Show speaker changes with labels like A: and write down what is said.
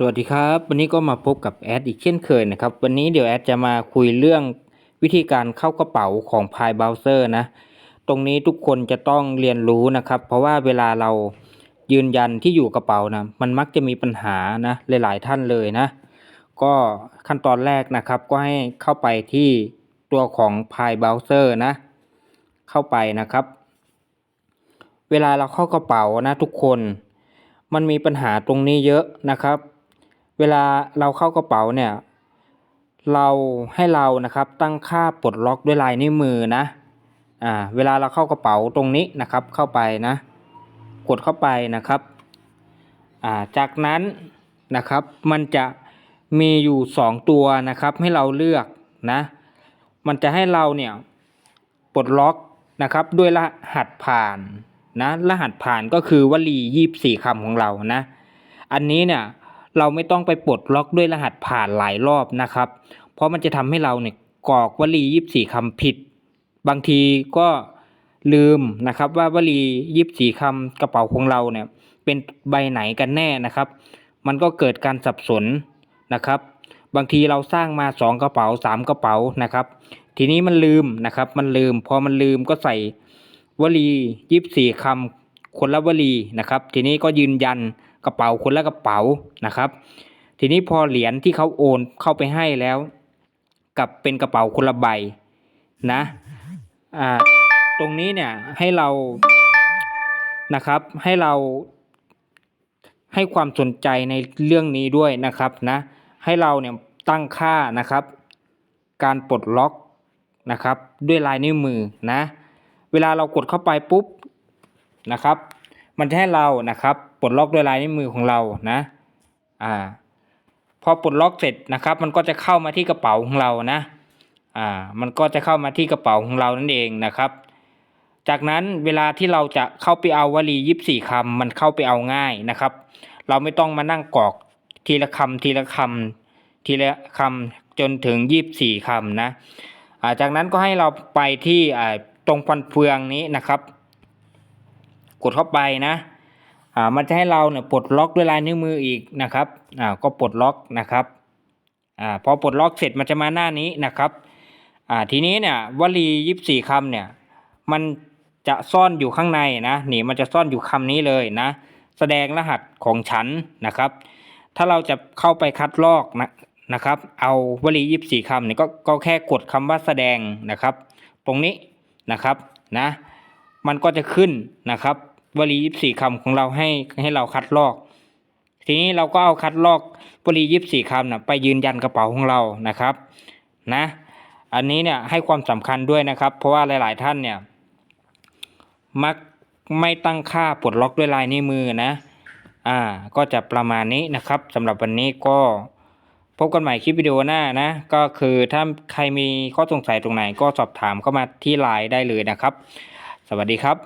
A: สวัสดีครับ วันนี้ก็มาพบกับแอดอีกเช่นเคยนะครับ วันนี้เดี๋ยวแอดจะมาคุยเรื่องวิธีการเข้ากระเป๋าของ p i Browser นะ ตรงนี้ทุกคนจะต้องเรียนรู้นะครับ เพราะว่าเวลาเรายืนยันที่อยู่กระเป๋านะ มันมักจะมีปัญหานะหลาย ๆ ท่านเลยนะ ก็ขั้นตอนแรกนะครับก็ให้เข้าไปที่ตัวของ p i Browser นะ เข้าไปนะครับ เวลาเราเข้ากระเป๋านะทุกคน มันมีปัญหาตรงนี้เยอะนะครับ เวลาเราเข้ากระเป๋าเนี่ย เราให้เรานะครับตั้งค่าปลดล็อกด้วยลายนิ้วมือนะ อ่า เวลาเราเข้ากระเป๋าตรงนี้นะครับ เข้าไปนะ กดเข้าไปนะครับ อ่า จากนั้นนะครับ มันจะมีอยู่สองตัวนะครับ ให้เราเลือกนะ มันจะให้เราเนี่ยปลดล็อกนะครับด้วยรหัสผ่านนะ รหัสผ่านก็คือวลียี่บสี่คำของเรานะ อันนี้เนี่ย เราไม่ต้องไปปลดล็อกด้วยรหัสผ่านหลายรอบนะครับ เพราะมันจะทำให้เราเนี่ยกรอกวลียี่บสี่คำผิด บางทีก็ลืมนะครับว่าวลียี่บสี่คำกระเป๋าของเราเนี่ยเป็นใบไหนกันแน่นะครับ มันก็เกิดการสับสนนะครับ บางทีเราสร้างมาสองกระเป๋าสามกระเป๋านะครับ ทีนี้มันลืมนะครับ มันลืม พอมันลืมก็ใส่วลียี่บสี่คำคนละวลีนะครับ ทีนี้ก็ยืนยัน ระเป๋าคนละกระเป๋านะครับ ทีนี้พอเหรียญที่เขาโอนเข้าไปให้แล้วกลับเป็นกระเป๋าคนละใบนะอ่าตรงนี้เนี่ยให้เรานะครับให้เราให้ความสนใจในเรื่องนี้ด้วยนะครับนะให้เราเนี่ยตั้งค่านะครับ การปลดล็อกนะครับ ด้วยลายนิ้วมือนะ เวลาเรากดเข้าไปปุ๊บนะครับ มันจะให้เรานะครับปลดล็อกด้วยลายนิ้วมือของเรานะอ่าพอปลดล็อกเสร็จนะครับ มันก็จะเข้ามาที่กระเป๋าของเรานะอ่ามันก็จะเข้ามาที่กระเป๋าของเรานั่นเองนะครับ จากนั้นเวลาที่เราจะเข้าไปเอาวลียีิบสี่คำมันเข้าไปเอาง่ายนะครับ เราไม่ต้องมานั่งกรอกทีละคำทีละคำทีละคำจนถึงยี่บสี่คำนะจากนั้นก็ให้เราไปที่ตรงฟันเฟืองนี้นะครับ กดเข้าไปนะอ่ามันจะให้เราเนี่ยปลดล็อกด้วยลายนิ้วมืออีกนะครับอ่าก็ปลดล็อกนะครับอ่าพอปลดล็อกเสร็จมันจะมาหน้านี้นะครับอ่าทีนี้เนี่ยวลียิบสี่คำเนี่ยมันจะซ่อนอยู่ข้างในนะนี่มันจะซ่อนอยู่คำนี้เลยนะแสดงรหัสของฉันนะครับ ถ้าเราจะเข้าไปคัดลอกนะนะครับ เอาวลียิบสี่คำเนี่ยก็ก็แค่กดคำว่าแสดงนะครับ ตรงนี้นะครับนะ มันก็จะขึ้นนะครับ วลียิบสี่คำของเราให้ให้เราคัดลอก ทีนี้เราก็เอาคัดลอกวลียิบสี่คำนะไปยืนยันกระเป๋าของเรานะครับนะอันนี้เนี่ยให้ความสำคัญด้วยนะครับ เพราะว่าหลาย ๆ ท่านเนี่ยมักไม่ตั้งค่าปลดล็อกด้วยลายนิ้วมือนะ อ่า ก็จะประมาณนี้นะครับสำหรับวันนี้ก็พบกันใหม่คลิปวิดีโอหน้านะ ก็คือถ้าใครมีข้อสงสัยตรงไหนก็สอบถามเข้ามาที่ไลน์ได้เลยนะครับ สวัสดีครับ